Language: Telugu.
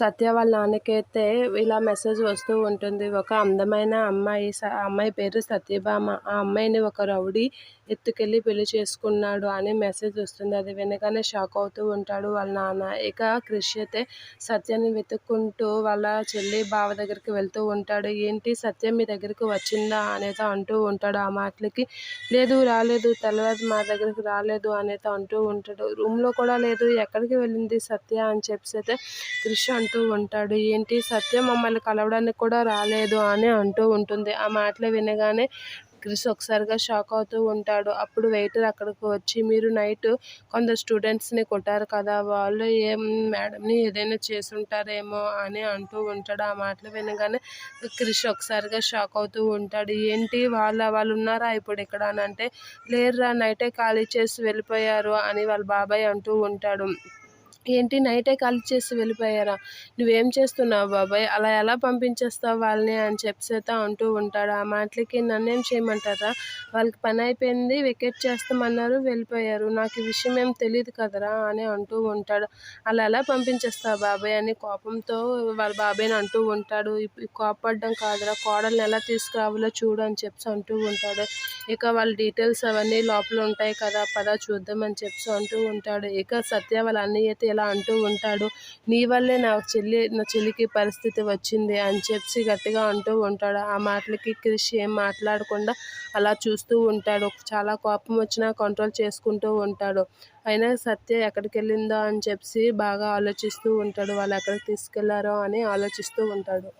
సత్య వాళ్ళ నాన్నకైతే ఇలా మెసేజ్ వస్తూ ఉంటుంది. ఒక అందమైన అమ్మాయి స- అమ్మాయి పేరు సత్యభామ. ఆ అమ్మాయిని ఒక రౌడీ ఎత్తుకెళ్ళి పెళ్ళి చేసుకున్నాడు అని మెసేజ్ వస్తుంది. అది వెనకనే షాక్ అవుతూ ఉంటాడు వాళ్ళ నాన్న. ఇక కృషి అయితే సత్యాన్ని వెతుక్కుంటూ వాళ్ళ చెల్లి బావ దగ్గరికి వెళ్తూ ఉంటాడు. ఏంటి సత్యం మీ దగ్గరికి వచ్చిందా అనేది అంటూ ఉంటాడు. ఆ మాటలకి లేదు రాలేదు తెల్లవారు మా దగ్గరికి రాలేదు అనేది అంటూ ఉంటాడు. రూమ్లో కూడా లేదు ఎక్కడికి వెళ్ళింది సత్య అని చెప్పి అయితే కృషి అంటూ ఉంటాడు. ఏంటి సత్య? మమ్మల్ని కలవడానికి కూడా రాలేదు అని అంటూ ఉంటుంది. ఆ మాటలు వినగానే క్రిష్ ఒకసారిగా షాక్ అవుతూ ఉంటాడు. అప్పుడు వెయిటర్ అక్కడికి వచ్చి మీరు నైట్ కొందరు స్టూడెంట్స్ని కొట్టారు కదా వాళ్ళు ఏం మేడంని ఏదైనా చేసుంటారేమో అని అంటూ ఉంటాడు. ఆ మాటలు వినగానే క్రిష్ ఒకసారిగా షాక్ అవుతూ ఉంటాడు. ఏంటి? వాళ్ళ వాళ్ళు ఉన్నారా ఇప్పుడు ఇక్కడ? అని అంటే లేరురా నైటే ఖాళీ చేసి వెళ్ళిపోయారు అని వాళ్ళ బాబాయ్ అంటూ ఉంటాడు. ఏంటి నైటే కాల్ చేసి వెళ్ళిపోయారా? నువ్వేం చేస్తున్నావు బాబాయ్? అలా ఎలా పంపించేస్తావు వాళ్ళని అని చెప్పేత అంటూ ఉంటాడు. ఆ మాటలకి నన్నేం చేయమంటారా? వాళ్ళకి పని అయిపోయింది వికెట్ చేస్తామన్నారు వెళ్ళిపోయారు. నాకు ఈ విషయం ఏం తెలియదు కదరా అని అంటూ ఉంటాడు. అలా ఎలా పంపించేస్తావు బాబాయ్ అని కోపంతో వాళ్ళ బాబాయ్ని అంటూ ఉంటాడు. కోపడడం కాదురా కోడల్ని ఎలా తీసుకురావాలో చూడు అని చెప్పి అంటూ ఉంటాడు. ఇక వాళ్ళ డీటెయిల్స్ అవన్నీ లోపల ఉంటాయి కదా పద చూద్దామని చెప్పి అంటూ ఉంటాడు. ఇక సత్య వాళ్ళ అన్నయ్య అయితే ఇలా అంటూ ఉంటాడు నీ వల్లే నా చెల్లి నా చెల్లికి పరిస్థితి వచ్చింది అని చెప్పి గట్టిగా అంటూ ఉంటాడు. ఆ మాటలకి క్రిష్ ఏం మాట్లాడకుండా అలా చూస్తూ ఉంటాడు. చాలా కోపం వచ్చినా కంట్రోల్ చేసుకుంటూ ఉంటాడు. అయినా సత్య ఎక్కడికి వెళ్ళిందో అని చెప్పి బాగా ఆలోచిస్తూ ఉంటాడు. వాళ్ళు ఎక్కడికి తీసుకెళ్ళారో అని ఆలోచిస్తూ ఉంటాడు.